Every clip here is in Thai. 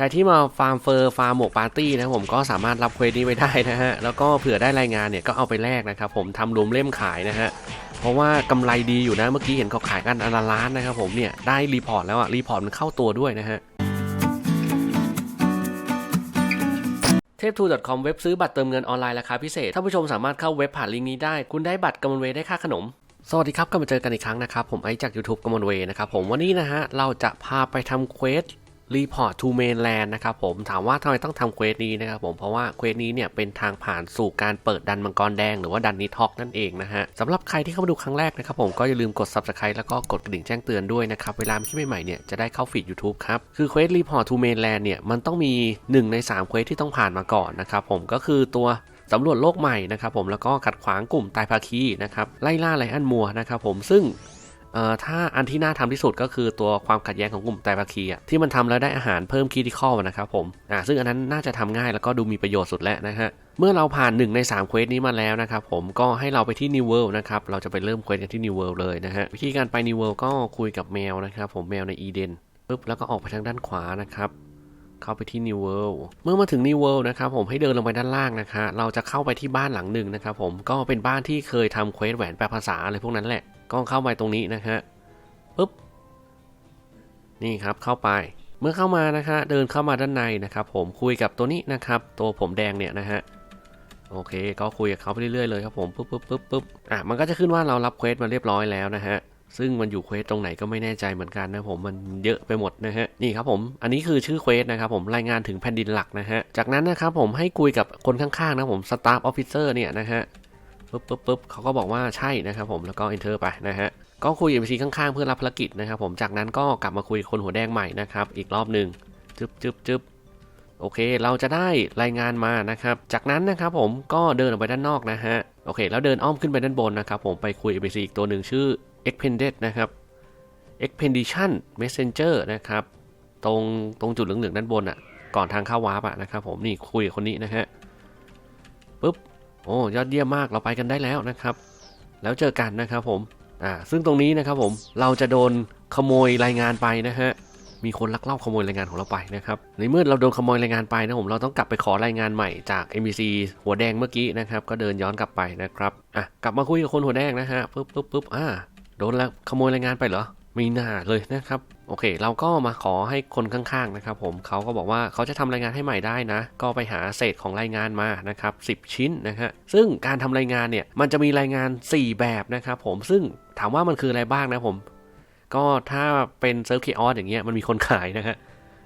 ครที่มาฟาร์มเฟอร์ฟาร์มหมกปาร์ตี้นะผมก็สามารถรับเควสนี้ไปได้นะฮะ แล้วก็เผื่อได้รายงานเนี่ยก็เอาไปแลกนะครับผมทำรวมเล่มขายนะฮะ เพราะว่ากำไรดีอยู่นะเมื่อกี้เห็นเขาขายกันอันละล้านนะครับผมเนี่ยได้รีพอร์ตแล้วอะรีพอร์ตมันเข้าตัวด้วยนะฮะเทพทู .com เว็บซื้อบัตรเติมเงินออนไลน์ราคาพิเศษท่านผู้ชมสามารถเข้าเว็บผ่านลิงก์นี้ได้ คุณได้บัตรกำมลเวย์ได้ค่าขนม สวัสดีครับกลับมาเจอกันอีกครั้งนะครับ ผมไอจาก YouTube กำมลเวย์นะครับผมวันนี้นะฮะ เราจะพาไปทำเควส รีพอร์ตทูเมนแลนด์นะครับผมถามว่าทำไมต้องทำเควสนี้นะครับผมเพราะว่าเควสนี้เนี่ยเป็นทางผ่านสู่การเปิดดันมังกรแดงหรือว่าดันนิทอกนั่นเองนะฮะสำหรับใครที่เข้ามาดูครั้งแรกนะครับผมก็อย่าลืมกด subscribe แล้วก็กดกระดิ่งแจ้งเตือนด้วยนะครับเวลามีคลิปใหม่ๆเนี่ยจะได้เข้าฟีด YouTube ครับคือเควสรีพอร์ตทูเมนแลนด์เนี่ยมันต้องมี 1 ใน3เควสที่ต้องผ่านมาก่อนนะครับผมก็คือตัวสำรวจโลกใหม่นะครับผมแล้วก็ขัดขวางกลุ่มตายภาคีนะครับไล่ล่าไลอันมัวนะครับผมซึ่ง เอ่อถ้าอันที่น่าทำที่สุดก็คือตัวความขัดแย้งของกลุ่มไตรภาคีอะที่มันทำแล้วได้อาหารเพิ่มคีติคอลนะครับผมอ่าซึ่งอันนั้นน่าจะทำง่ายแล้วก็ดูมีประโยชน์สุดแล้วนะฮะเมื่อเราผ่าน1ใน3เควสนี้มาแล้วนะครับผมก็ให้เราไปที่ New World นะครับเราจะไปเริ่มเควสกันที่ New World เลยนะฮะวิธีการไป New World ก็คุยกับแมวนะครับผมแมวในอีเดนปุ๊บแล้วก็ออกไปทางด้านขวานะครับเข้าไปที่ New World เมื่อมาถึง New World นะครับผมให้เดินลงไปด้านล่างนะคะเราจะเข้าไปที่บ้านหลังหนึ่งนะครับผมก็เป็นบ้านที่เคยทำเควสแหวนแปลภาษาอะไรพวกนั้นแหละ ก็เข้าไปตรงนี้นะฮะปุ๊บนี่ครับเข้าไป เมื่อเข้ามานะคะเดินเข้ามาด้านในนะครับ ผมคุยกับตัวนี้นะครับ ตัวผมแดงเนี่ยนะฮะโอเค ก็คุยกับเขาไปเรื่อยๆเลยครับผมปุ๊บปุ๊บปุ๊บปุ๊บอะมันก็จะขึ้นว่าเรารับเควสมาเรียบร้อยแล้วนะฮะซึ่งมันอยู่เควสตรงไหนก็ไม่แน่ใจเหมือนกันนะผมมันเยอะไปหมดนะฮะนี่ครับผมอันนี้คือชื่อเควสนะครับผมรายงานถึงแผ่นดินหลักนะฮะจากนั้นนะครับผมให้คุยกับคนข้างๆนะผมสตาฟออฟฟิเซอร์เนี่ยนะฮะ ปุ๊บปุ๊บปุ๊บเขาก็บอกว่าใช่นะครับผมแล้วก็ enter ไปนะฮะก็คุยกับ NPC ข้างๆเพื่อรับภารกิจนะครับผมจากนั้นก็กลับมาคุยคนหัวแดงใหม่นะครับอีกรอบหนึ่งจึ๊บจึ๊บจึ๊บโอเค เราจะได้รายงานมานะครับ จากนั้นนะครับผมก็เดินออกไปด้านนอกนะฮะ โอเค แล้วเดินอ้อมขึ้นไปด้านบนนะครับผมไปคุย NPC อีกตัวหนึ่งชื่อ Expended นะครับ Expedition Messenger นะครับ ตรงตรงจุดเหลืองๆด้านบนอะ ก่อนทางเข้าวาร์ปอะนะครับผม นี่คุยกับคนนี้นะฮะ ปุ๊บ โอ้ยอดเยี่ยมมากเราไปกันได้แล้วนะครับ แล้วเจอกันนะครับผมอ่าซึ่งตรงนี้นะครับผมเราจะโดนขโมยรายงานไปนะฮะมีคนลักลอบขโมยรายงานของเราไปนะครับในเมื่อเราโดนขโมยรายงานไปนะผมเราต้องกลับไปขอรายงานใหม่จาก NPC หัวแดงเมื่อกี้นะครับก็เดินย้อนกลับไปนะครับอะกลับมาคุยกับคนหัวแดงนะฮะปุ๊บปุ๊บปุ๊บอ่าโดนแล้วขโมยรายงานไปเหรอไม่น่าเลยนะครับ โอเค เราก็มาขอให้คนข้างๆนะครับผมเขาก็บอกว่าเขาจะทำรายงานให้ใหม่ได้นะ ก็ไปหาเศษของรายงานมานะครับ10 ชิ้นนะฮะซึ่งการทำรายงานเนี่ยมันจะมีรายงาน 4 แบบนะครับผมซึ่งถามว่ามันคืออะไรบ้างนะผม ก็ถ้าเป็นเซิร์ฟเคออสอย่างเงี้ยมันมีคนขายนะฮะ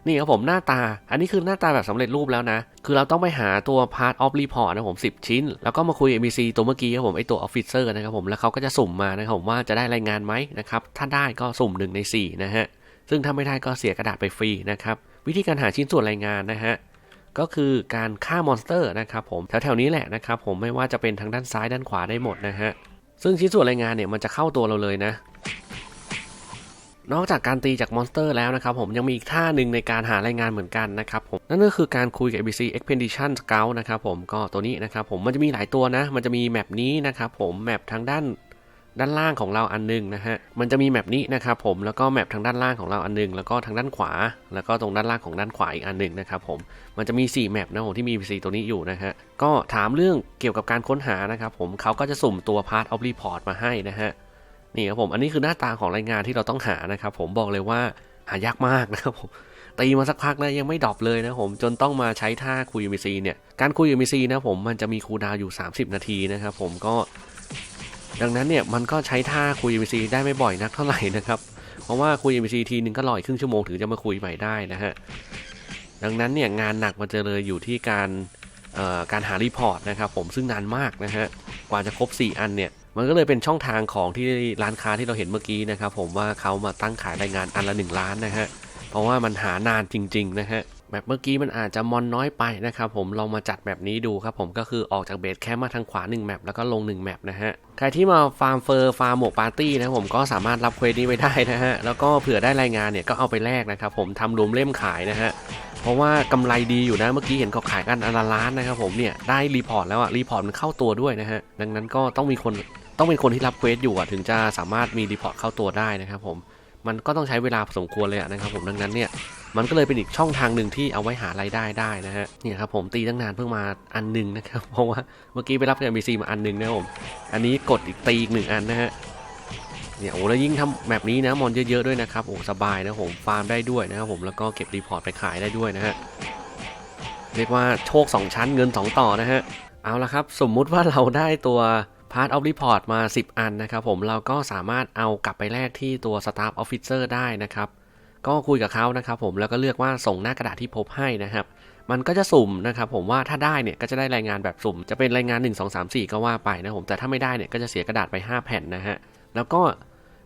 นี่ครับผมหน้าตา อันนี้คือหน้าตาแบบสำเร็จรูปแล้วนะ คือเราต้องไปหาตัว part of report นะผม 10 ชิ้น แล้วก็มาคุย NPC ตัวเมื่อกี้ครับผมไอตัว officer นะครับผม แล้วเขาก็จะสุ่มมานะครับผมว่าจะได้รายงานไหมนะครับ ถ้าได้ก็สุ่ม1ใน4นะฮะ ซึ่งถ้าไม่ได้ก็เสียกระดาษไปฟรีนะครับ วิธีการหาชิ้นส่วนรายงานนะฮะก็คือการฆ่ามอนสเตอร์นะครับผมแถวๆนี้แหละนะครับผมไม่ว่าจะเป็นทางด้านซ้ายด้านขวาได้หมดนะฮะซึ่งชิ้นส่วนรายงานเนี่ยมันจะเข้าตัวเราเลยนะ นอกจากการตีจากมอนสเตอร์แล้วนะครับผมยังมีอีกท่าหนึ่งในการหารายงานเหมือนกันนะครับผมนั่นก็คือการคุยกับ ABC Expedition Scout นะครับผมก็ตัวนี้นะครับผมมันจะมีหลายตัวนะ มันจะมีแมปนี้นะครับผมแมปทางด้าน ด้านล่างของเราอันหนึงนะฮะ มันจะมีแมปนี้นะครับผม แล้วก็แมปทางด้านล่างของเราอันหนึง แล้วก็ทางด้านขวา แล้วก็ตรงด้านล่างของด้านขวาอีกอันหนึ่งนะครับผม มันจะมี 4 แมปนะผมที่มี ABC ตัวนี้อยู่นะฮะ ก็ถามเรื่องเกี่ยวกับการค้นหานะครับผมเขาก็จะสุ่มตัว Part of Report มาให้นะฮะ นี่ครับผม อันนี้คือหน้าตาของรายงานที่เราต้องหานะครับผม บอกเลยว่าหายากมากนะครับผมตีมาสักพักนะยังไม่ดรอปเลยนะผมจนต้องมาใช้ท่าคุย MVC เนี่ยการคุย MVC นะผมมันจะมีคูดาวอยู่ 30 นาทีนะครับผมก็ ดังนั้นเนี่ยมันก็ใช้ท่าคุย MVC ได้ไม่บ่อยนักเท่าไหร่นะครับ เพราะว่าคุย MVC ทีนึงก็รออีกครึ่งชั่วโมงถึงจะมาคุยใหม่ได้นะฮะ ดังนั้นเนี่ยงานหนักมันจะเลยอยู่ที่การการหารีพอร์ตนะครับผมซึ่งนานมากนะฮะกว่าจะครบ 4 อันเนี่ยมันก็เลยเป็นช่องทางของที่ร้านค้าที่เราเห็นเมื่อกี้นะครับผมว่าเขามาตั้งขายรายงานอันละ 1 ล้านนะฮะเพราะว่ามันหานานจริง ๆ นะฮะ แบบเมื่อกี้มันอาจจะมอนน้อยไปนะครับผมลองมาจัดแบบนี้ดูครับผมก็คือออกจากเบสแคมมาทางขวา1แมปแล้วก็ลง1แมปนะฮะใครที่มาฟาร์มเฟอร์ฟาร์มหมกปาร์ตี้นะผมก็สามารถรับเควสนี้ไปได้นะฮะแล้วก็เผื่อได้รายงานเนี่ยก็เอาไปแลกนะครับผมทำรวมเล่มขายนะฮะเพราะว่ากำไรดีอยู่นะเมื่อกี้เห็นเขาขายกันอันละล้านนะครับผมเนี่ยได้รีพอร์ตแล้วอะรีพอร์ตมันเข้าตัวด้วยนะฮะดังนั้นก็ต้องมีคนต้องเป็นคนที่รับเควสอยู่อะถึงจะสามารถมีรีพอร์ตเข้าตัวได้นะครับผม มันก็ต้องใช้เวลาพอสมควรเลยอะนะครับผมดังนั้นเนี่ยมันก็เลยเป็นอีกช่องทางหนึ่งที่เอาไว้หารายได้ได้นะฮะเนี่ยครับผมตีตั้งนานเพิ่งมาอันหนึ่งนะครับเพราะว่าเมื่อกี้ไปรับจาก NPC มาอันหนึ่งนะครับผมอันนี้กดอีกตีอีกหนึ่งอันนะฮะเนี่ยโอ้แล้วยิ่งทำแบบนี้นะมอนเยอะๆด้วยนะครับโอ้สบายนะผมฟาร์มได้ด้วยนะครับผมแล้วก็เก็บรีพอร์ตไปขายได้ด้วยนะฮะเรียกว่าโชค 2 ชั้นเงิน 2 ต่อนะฮะเอาละครับ สมมุติว่าเราได้ตัว Part of Report มา 10 อันนะครับผมเราก็สามารถเอากลับไปแลกที่ตัว Staff Officer ได้นะครับ ก็คุยกับเขานะครับผมแล้วก็เลือกว่าส่งหน้ากระดาษที่พบให้นะครับมันก็จะสุ่มนะครับผมว่าถ้าได้เนี่ยก็จะได้รายงานแบบสุ่ม จะเป็นรายงาน 1 2 3 4 ก็ว่าไปนะผมแต่ถ้าไม่ได้เนี่ยก็จะเสียกระดาษไป 5 แผ่นนะฮะแล้วก็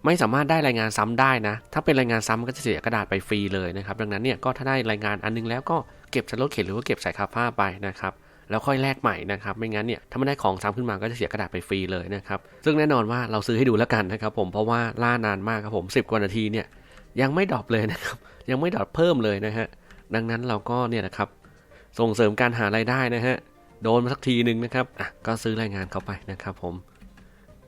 ไม่สามารถได้รายงานซ้ำได้นะ ถ้าเป็นรายงานซ้ำก็จะเสียกระดาษไปฟรีเลยนะครับ ดังนั้นเนี่ยก็ถ้าได้รายงานอันนึงแล้วก็เก็บใส่รถเข็นหรือว่าเก็บใส่คาผ้าไปนะครับ แล้วค่อยแลกใหม่นะครับ ไม่งั้นเนี่ยถ้าไม่ได้ของซ้ำขึ้นมาก็จะเสียกระดาษไปฟรีเลยนะครับ ซึ่งแน่นอนว่าเราซื้อให้ดูแล้วกันนะครับผม เพราะว่าล่านานมากครับผม 10 กว่านาทีเนี่ยยังไม่ดรอปเลยนะครับ ยังไม่ดรอปเพิ่มเลยนะฮะ ดังนั้นเราก็เนี่ยนะครับ ส่งเสริมการหารายได้นะฮะ โดนมาสักทีหนึ่งนะครับ อะ ก็ซื้อรายงานเข้าไปนะครับผม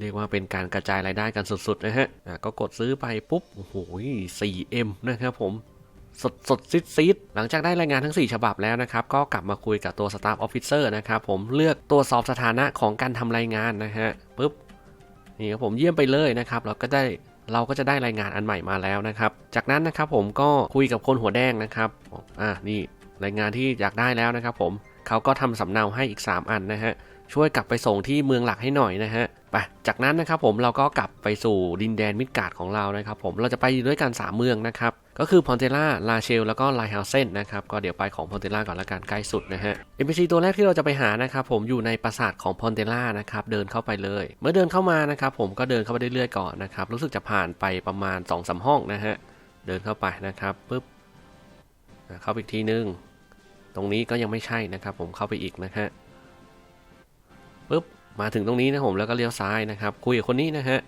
เรียกว่าเป็นการกระจายรายได้กันสุดๆนะฮะ อะ ก็กดซื้อไปปุ๊บ โอ้โห 4M นะครับผม สดสดซิดซิดหลังจากได้รายงานทั้ง 4 ฉบับแล้วนะครับ ก็กลับมาคุยกับตัว Staff Officer นะครับผมเลือกตรวสอบสถานะของการทำรายงานนะฮะปุ๊บนี่ครับผมเยี่ยมไปเลยนะครับเราก็ได้เราก็จะได้รายงานอันใหม่มาแล้วนะครับ จากนั้นนะครับผมก็คุยกับคนหัวแดงนะครับอ่านี่รายงานที่อยากได้แล้วนะครับ ผมเขาก็ทำสำเนาให้อีก 3 อันนะฮะช่วยกลับไปส่งที่เมืองหลักให้หน่อยนะฮะไปจากนั้นนะครับผมเราก็กลับไปสู่ดินแดนมิดการ์ดของเรานะครับ ผมเราจะไปด้วยกัน3เมืองนะครับ ก็คือพอนเทล่าลาเชลแล้วก็ไลฮาวเซนนะครับก็เดี๋ยวไปของพอนเทล่าก่อนละกันใกล้สุดนะฮะ NPC ตัวแรกที่เราจะไปหานะครับผมอยู่ในปราสาทของพอนเทล่านะครับเดินเข้าไปเลย เมื่อเดินเข้ามานะครับผมก็เดินเข้าไปเรื่อยๆก่อนนะครับรู้สึกจะผ่านไปประมาณ2อสห้องนะฮะเดินเข้าไปนะครับปุ๊บเข้าไปอีกทีนึง ตรงนี้ก็ยังไม่ใช่นะครับผมเข้าไปอีกนะฮะปุ๊บมาถึงตรงนี้นะผมแล้วก็เลี้ยวซ้ายนะครับคุยกับคนนี้นะฮะ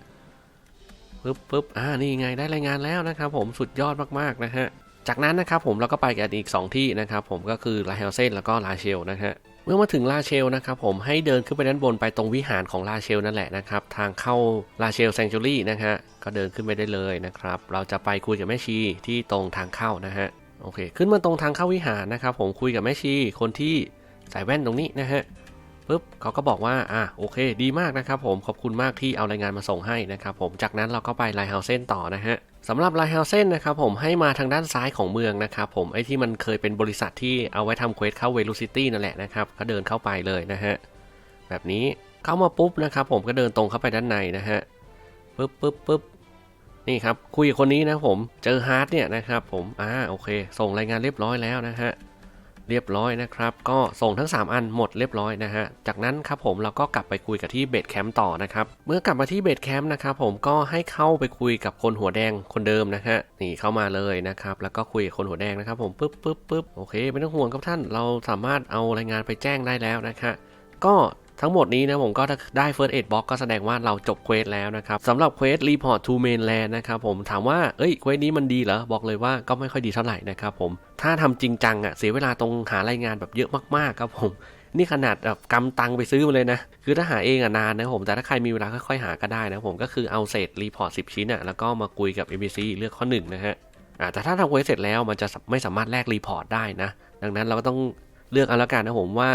ปึ๊บปึ๊บอ่านี่ไงได้รายงานแล้วนะครับ ผมสุดยอดมากๆนะฮะจากนั้นนะครับผมเราก็ไปกันอีก 2 ที่นะครับผมก็คือลาเฮลเซนแล้วก็ลาเชลนะฮะเมื่อมาถึงลาเชลนะครับผมให้เดินขึ้นไปด้านบนไปตรงวิหารของลาเชลนั่นแหละนะครับทางเข้าลาเชลแซงจูรี่นะฮะก็เดินขึ้นไปได้เลยนะครับเราจะไปคุยกับแม่ชีที่ตรงทางเข้านะฮะโอเค ขึ้นมาตรงทางเข้าวิหารนะครับผมคุยกับแม่ชีคนที่ใส่แว่นตรงนี้นะฮะ ปุ๊บเขาก็บอกว่าอะโอเค ดีมากนะครับผมขอบคุณมากที่เอารายงานมาส่งให้นะครับผมจากนั้นเราก็ไปไลท์เฮาเซนต่อนะฮะสำหรับไลท์เฮาเซนนะครับผมให้มาทางด้านซ้ายของเมืองนะครับผมไอ้ที่มันเคยเป็นบริษัทที่เอาไว้ทำเควสเข้าเวลูซิตี้นั่นแหละนะครับก็เดินเข้าไปเลยนะฮะแบบนี้เข้ามาปุ๊บนะครับผมก็เดินตรงเข้าไปด้านในนะฮะปุ๊บปุ๊บปุ๊บนี่ครับคุยกับคนนี้นะผมเจอฮาร์ดเนี่ยนะครับผมอ่าโอเค ส่งรายงานเรียบร้อยแล้วนะฮะ เรียบร้อยนะครับ ก็ส่งทั้ง 3 อันหมดเรียบร้อยนะฮะ จากนั้นครับผมเราก็กลับไปคุยกับที่เบดแคมป์ต่อนะครับ เมื่อกลับมาที่เบดแคมป์นะครับผมก็ให้เข้าไปคุยกับคนหัวแดงคนเดิมนะฮะ นี่เข้ามาเลยนะครับ แล้วก็คุยกับคนหัวแดงนะครับผมปึ๊บปึ๊บปึ๊บโอเคไม่ต้องห่วงครับท่าน เราสามารถเอารายงานไปแจ้งได้แล้วนะฮะก็ ทั้งหมดนี้นะผมก็ได้ First Aid Box ก็แสดงว่าเราจบเควสแล้วนะครับสำหรับเควส Report to Mainland นะครับผมถามว่าเอ้ยเควสนี้มันดีเหรอ บอกเลยว่าก็ไม่ค่อยดีเท่าไหร่นะครับผมถ้าทำจริงจังอะ่ะเสียเวลาตรงหารายงานแบบเยอะมากๆครับผมนี่ขนาดแบบกำตังไปซื้อมาเลยนะ คือถ้าหาเองอะนานนะผม แต่ถ้าใครมีเวลาค่อยๆหาก็ได้นะผม ก็คือเอาเศษรีพอร์ต10 ชิ้นอะแล้วก็มาคุยกับ NPC เลือกข้อ 1 นะฮะอ่าแต่ถ้าทำเควสเสร็จแล้วมันจะไม่สามารถแลกรีพอร์ตได้นะ ดังนั้นเราก็ต้องเลือกเอาละกันนะผมว่า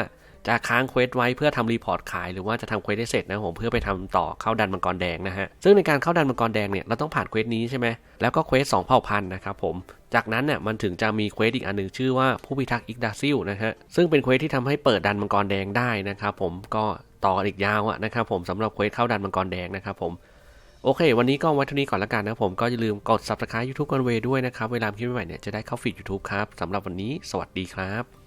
จะค้างเควสไว้เพื่อทำรีพอร์ตขายหรือว่าจะทำเควสได้เสร็จนะผมเพื่อไปทำต่อเข้าดันมังกรแดงนะฮะซึ่งในการเข้าดันมังกรแดงเนี่ยเราต้องผ่านเควสนี้ใช่ไหมแล้วก็เควสสองเผ่าพันธุ์นะครับผมจากนั้นเนี่ยมันถึงจะมีเควสอีกอันหนึ่งชื่อว่าผู้พิทักษ์อิกดาซิลนะฮะซึ่งเป็นเควสที่ทำให้เปิดดันมังกรแดงได้นะครับผมก็ต่อกันอีกยาวอะนะครับผมสำหรับเควสเข้าดันมังกรแดงนะครับผมโอเค วันนี้ก็ไว้เท่านี้ก่อนละกันนะผมก็อย่าลืมกด subscribe YouTube กันเวด้วยนะครับ เวลาคลิปใหม่เนี่ยจะได้เข้าฟีด YouTube ครับสำหรับวันนี้ สวัสดีครับ